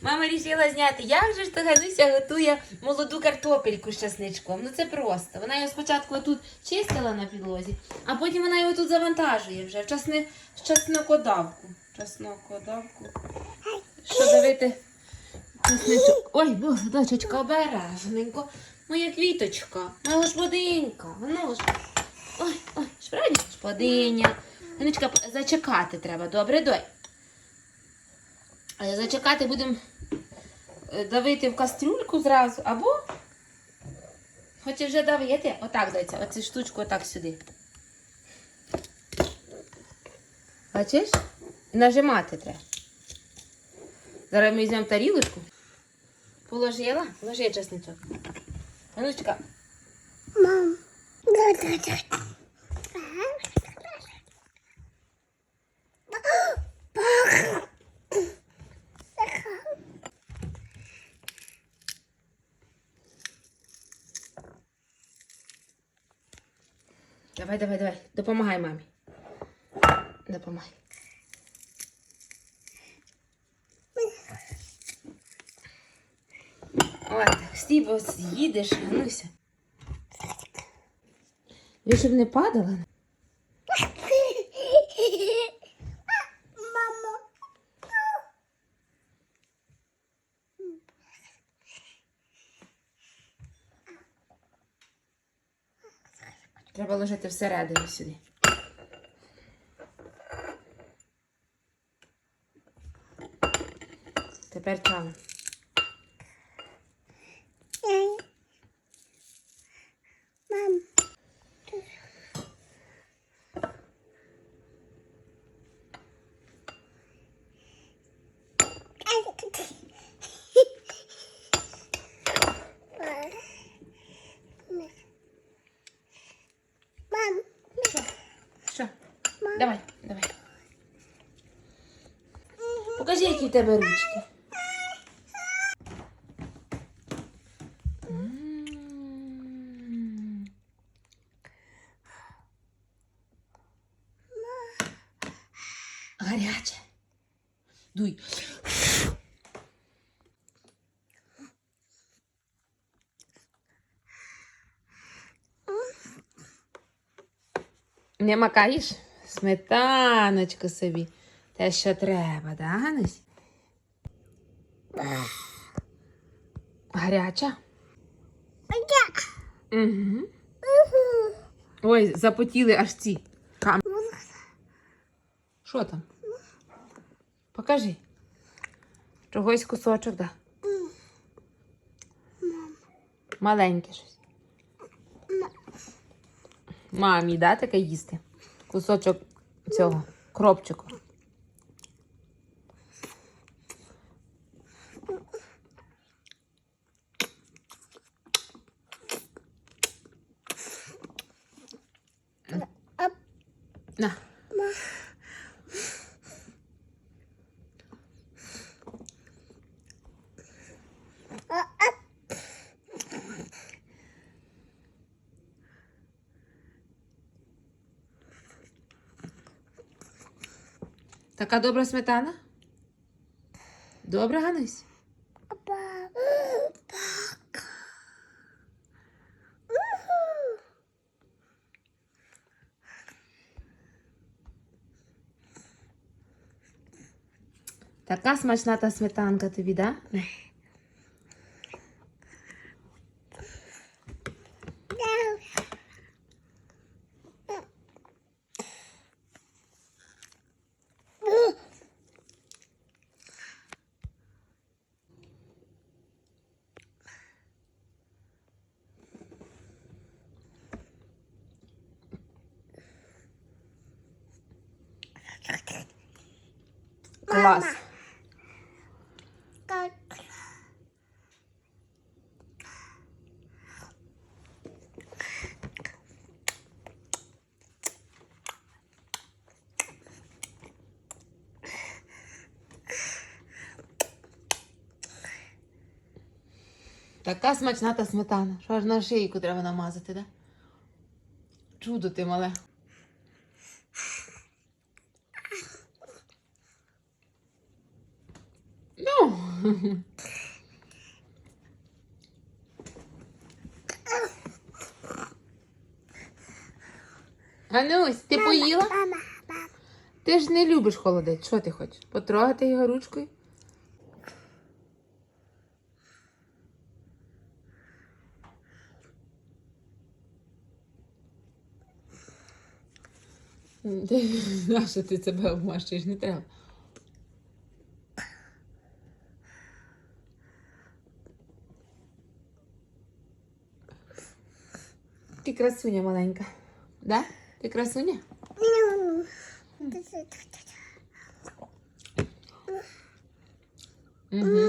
Мама вирішила зняти, як же ж то Гануся готує молоду картопельку з часничком. Ну це просто. Вона його спочатку тут чистила на підлозі, а потім вона його тут завантажує вже в часни... часнокодавку. Часнокодавку. Що давити? Часничок. Ой, дочечка, обережненько. Моя квіточка, моя господинка. Ну ж. Ой, ой, справді господиня. Ганочка, зачекати треба, добре, дой. Е, Зачекати будемо е, давити в кастрюльку зразу, або хочеш вже давити, отак дається, оцю штучку отак сюди. Бачиш? Нажимати треба. Зараз ми візьмемо тарілочку. Положила? Положи чесничок. Анучка, Мам. Давай, давай, давай. Допомагай мамі. Допомагай. От, стій, бо з'їдеш, гануйся. Щоб не падала. Мама. Треба ложити всередину сюди. Тепер там. Мам. Мам. Що? Давай, давай. Покажи, які в тебе ручки. Гаряче. Дуй. Не макаєш? Сметаночку собі. Те, що треба, да, Ганусь? Гаряча? Угу. Ой, запотіли аж ці. Кам... Що там? Покажи. Чогось кусочок, да. Маленьке щось. Мамі, да, таке їсти? Кусочок цього кропчику. На. Така добра сметана? Добре, Ганись? Така смачна та сметанка тобі, да? Клас. Как? Така смачна та сметана, що аж на шийку треба намазати, да? Чудо ти мале. Ганусь, ти поїла? Мама, мама. Ти ж не любиш холодець. Що ти хочеш? Потрогати його ручкою? Нащо ти себе обмащуєш? Не треба. Ти красуня маленька. Да? Ти красуня? Ну. Угу.